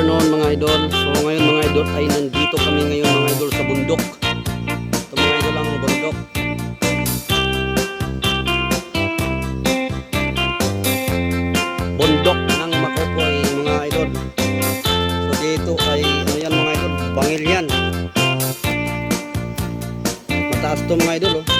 afternoon mga idol. So ngayon mga idol ay nandito kami ngayon mga idol sa bundok. Ito mga idol ang bundok. Bundok ng Makokoy mga idol. So dito ay ano yan mga idol, bangil yan. Mataas to mga idol oh.